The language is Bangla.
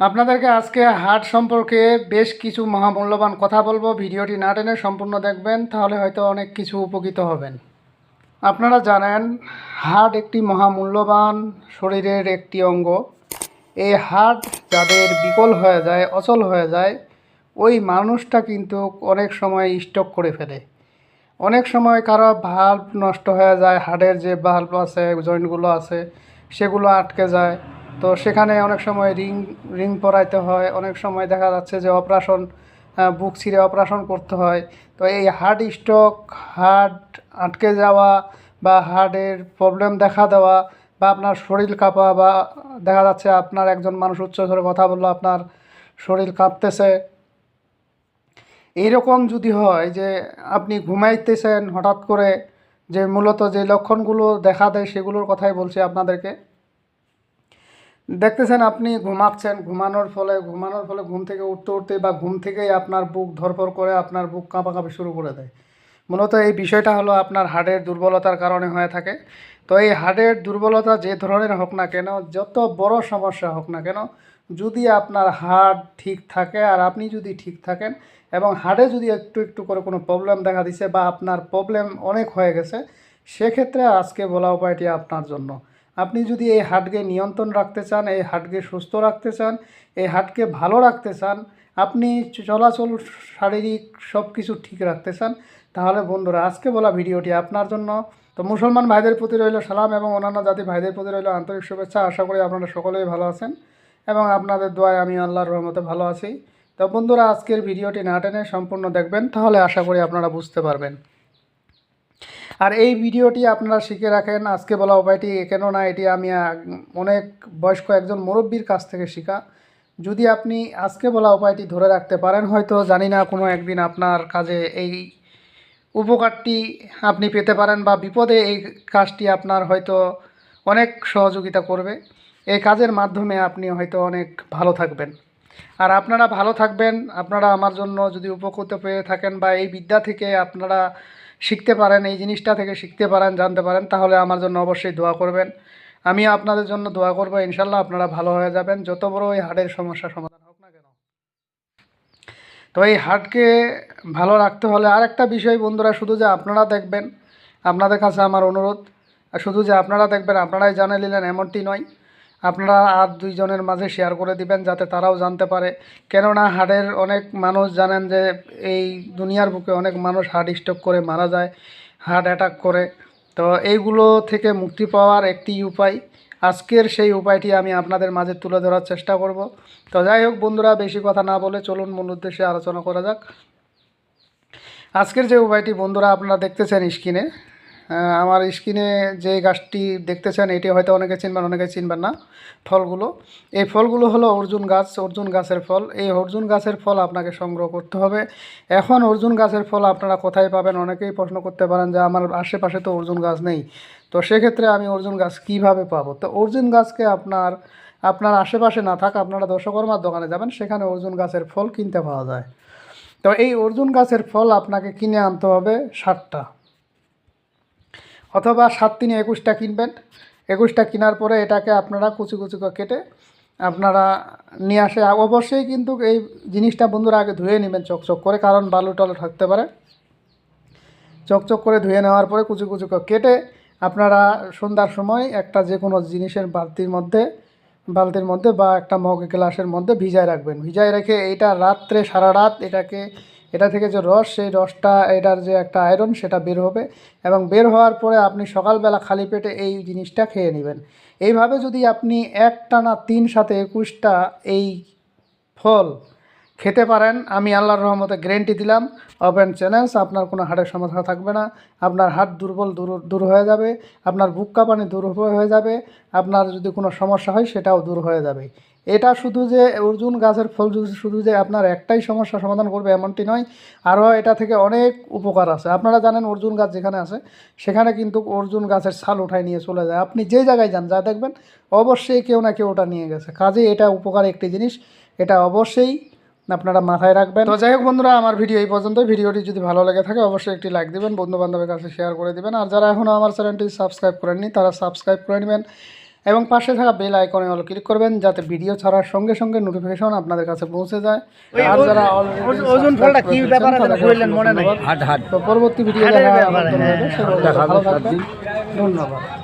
আপনাদেরকে আজকে হাট সম্পর্কে বেশ কিছু মহামূল্যবান কথা বলব। ভিডিওটি না টেনে সম্পূর্ণ দেখবেন, তাহলে হয়তো অনেক কিছু উপকৃত হবেন। আপনারা জানেন হার্ট একটি মহামূল্যবান শরীরের একটি অঙ্গ। এই হাট যাদের বিকল হয়ে যায়, অচল হয়ে যায়, ওই মানুষটা কিন্তু অনেক সময় স্টক করে ফেলে। অনেক সময় কারও ভাল্ব নষ্ট হয়ে যায় হাড়ের যে ভাল্ব আছে, জয়েন্টগুলো আছে, সেগুলো আটকে যায়। তো সেখানে অনেক সময় রিং রিং পরাইতে হয়, অনেক সময় দেখা যাচ্ছে যে অপারেশন বুক ছিঁড়ে অপারেশন করতে হয়। তো এই হার্ট স্ট্রোক, হার্ট আটকে যাওয়া বা হার্টের প্রবলেম দেখা দেওয়া বা আপনার শরীর কাঁপা বা দেখা যাচ্ছে আপনার একজন মানুষ উচ্চ ধরে কথা বলল, আপনার শরীর কাঁপতেছে। এইরকম যদি হয় যে আপনি ঘুমাইতেছেন হঠাৎ করে, যে মূলত যে লক্ষণগুলো দেখা দেয় সেগুলোর কথাই বলছি আপনাদেরকে। দেখতেছেন আপনি ঘুমাচ্ছেন, ঘুমানোর ফলে ঘুমানোর ফলে ঘুম থেকে উঠতে উঠতে বা ঘুম থেকেই আপনার বুক ধরপড় করে, আপনার বুক কাঁপাকাঁপি শুরু করে দেয়। মূলত এই বিষয়টা হলো আপনার হাড়ের দুর্বলতার কারণে হয়ে থাকে। তো এই হাড়ের দুর্বলতা যে ধরনের হোক না কেন, যত বড় সমস্যা হোক না কেন, যদি আপনার হাড় ঠিক থাকে আর আপনি যদি ঠিক থাকেন এবং হাড়ে যদি একটু একটু করে কোনো প্রবলেম দেখা দিছে বা আপনার প্রবলেম অনেক হয়ে গেছে, সেক্ষেত্রে আজকে বলা উপায়টি আপনার জন্য। আপনি যদি এই হাটকে নিয়ন্ত্রণ রাখতে চান, এই হাটকে সুস্থ রাখতে চান, এই হাটকে ভালো রাখতে চান, আপনি চলাচল শারীরিক সব কিছু ঠিক রাখতে চান, তাহলে বন্ধুরা আজকে বলা ভিডিওটি আপনার জন্য। তো মুসলমান ভাইদের প্রতি রইল সালাম এবং অন্যান্য জাতি ভাইদের প্রতি রইল আন্তরিক শুভেচ্ছা। আশা করি আপনারা সকলেই ভালো আছেন এবং আপনাদের দোয়ায় আমি আল্লাহর রহমতে ভালো আছি। তো বন্ধুরা আজকের ভিডিওটি না টেনে সম্পূর্ণ দেখবেন, তাহলে আশা করি আপনারা বুঝতে পারবেন। আর এই ভিডিওটি আপনারা শিখে রাখেন। আজকে বলা উপায়টি কেননা এটি আমি অনেক বয়স্ক একজন মুরব্বীর কাছ থেকে শেখা। যদি আপনি আজকে বলা উপায়টি ধরে রাখতে পারেন, হয়তো জানি না কোনো একদিন আপনার কাজে এই উপকারটি আপনি পেতে পারেন বা বিপদে এই কাজটি আপনার হয়তো অনেক সহযোগিতা করবে। এই কাজের মাধ্যমে আপনি হয়তো অনেক ভালো থাকবেন। আর আপনারা ভালো থাকবেন, আপনারা আমার জন্য যদি উপকৃত পেয়ে থাকেন বা এই বিদ্যা থেকে আপনারা শিখতে পারেন, এই জিনিসটা থেকে শিখতে পারেন, জানতে পারেন, তাহলে আমার জন্য অবশ্যই দোয়া করবেন। আমি আপনাদের জন্য দোয়া করব ইনশাল্লাহ আপনারা ভালো হয়ে যাবেন। যত বড় এই হার্টের সমস্যা, সমাধান হোক না কেন। তো এই হার্টকে ভালো রাখতে হলে আর একটা বিষয় বন্ধুরা, শুধু যে আপনারা দেখবেন, আপনাদের কাছে আমার অনুরোধ শুধু যে আপনারা দেখবেন, আপনারাই জানে নিলেন, এমনটি নয়। আপনারা আর দুইজনের মাঝে শেয়ার করে দিবেন যাতে তারাও জানতে পারে। কেননা হার্টের অনেক মানুষ জানেন যে এই দুনিয়ার বুকে অনেক মানুষ হার্ট স্ট্রোক করে, মারা যায় হার্ট অ্যাটাক করে। তো এইগুলো থেকে মুক্তি পাওয়ার একটি উপায়। আজকের সেই উপায়টি আমি আপনাদের মাঝে তুলে ধরার চেষ্টা করব। তো যাই হোক বন্ধুরা, বেশি কথা না বলে চলুন মূল উদ্দেশ্যে আলোচনা করা যাক। আজকের যে উপায়টি বন্ধুরা আপনারা দেখতেছেন স্ক্রিনে আমার স্ক্রিনে যে গাছটি দেখতেছেন এটি হয়তো অনেকে চিনবেন অনেকে চিনবেন না ফলগুলো। এই ফলগুলো হলো অর্জুন গাছ, অর্জুন গাছের ফল। এই অর্জুন গাছের ফল আপনাকে সংগ্রহ করতে হবে। এখন অর্জুন গাছের ফল আপনারা কোথায় পাবেন? অনেকেই প্রশ্ন করতে পারেন যে, আমার আশেপাশে তো অর্জুন গাছ নেই। তো সেক্ষেত্রে আমি অর্জুন গাছ কীভাবে পাবো? তো অর্জুন গাছকে আপনার আপনার আশেপাশে না থাক, আপনারা দশকর্মার দোকানে যাবেন, সেখানে অর্জুন গাছের ফল কিনতে পাওয়া যায়। তো এই অর্জুন গাছের ফল আপনাকে কিনে আনতে হবে ষাটটা। অথবা সাত তিনে একুশটা কিনবেন। একুশটা কেনার পরে এটাকে আপনারা কুচি কুচি কেটে আপনারা নিয়ে আসে। অবশ্যই কিন্তু এই জিনিসটা বন্ধুরা আগে ধুয়ে নেবেন চকচক করে, কারণ বালু টালু থাকতে পারে। চকচক করে ধুয়ে নেওয়ার পরে কুচি কুচি কেটে আপনারা সন্ধ্যার সময় একটা যে কোনো জিনিসের বালতির মধ্যে বালতির মধ্যে বা একটা মগ গ্লাসের মধ্যে ভিজায় রাখবেন। ভিজায় রেখে এইটা রাত্রে সারা রাত এটাকে এটা থেকে যে রস, সেই রসটা, এটার যে একটা আয়রন সেটা বের হবে এবং বের হওয়ার পরে আপনি সকালবেলা খালি পেটে এই জিনিসটা খেয়ে নেবেন। এইভাবে যদি আপনি একটানা তিন সাথে একুশটা এই ফল খেতে পারেন। আমি আল্লাহর রহমতে গ্যারেন্টি দিলাম। ওপেন চ্যালেঞ্জ আপনার কোনো হার্টের সমস্যা থাকবে না। আপনার হাট দুর্বল দূর দূর হয়ে যাবে। আপনার বুক কাঁপানি দূর হয়ে যাবে। আপনার যদি কোনো সমস্যা হয়, সেটাও দূর হয়ে যাবে। এটা শুধু যে অর্জুন গাছের ফল শুধু যে আপনার একটাই সমস্যা সমাধান করবে এমনটি নয়। আরও এটা থেকে অনেক উপকার আছে। আপনারা জানেন অর্জুন গাছ যেখানে আছে, সেখানে কিন্তু অর্জুন গাছের ছাল উঠায় নিয়ে চলে যায়। আপনি যে জায়গায় যান, যা দেখবেন, অবশ্যই কেউ না কেউ ওটা নিয়ে গেছে। কাজে এটা উপকার একটি জিনিস। এটা অবশ্যই আপনারা মাথায় রাখবেন। তো যাই হোক বন্ধুরা আমার ভিডিও এই পর্যন্ত ভিডিওটি যদি ভালো লেগে থাকে অবশ্যই একটি লাইক দিবেন বন্ধু বান্ধবের কাছে শেয়ার করে দিবেন। আর যারা এখনও আমার চ্যানেলটি সাবস্ক্রাইব করেননি তারা সাবস্ক্রাইব করে নেবেন। এবং পাশে থাকা বেল আইকনে হলো ক্লিক করবেন যাতে ভিডিও ছাড়ার সঙ্গে সঙ্গে নোটিফিকেশন আপনাদের কাছে পৌঁছে যায়। আর যারা already ওজন ফলটা কি দিয়েছেন, ব্যাপারে তাদেরকে মনে নাই। হাট হাট। তো পরবর্তী ভিডিও দেখা ধন্যবাদ।